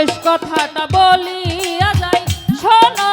শেষ কথাটা বলিয়া যাই। শোনো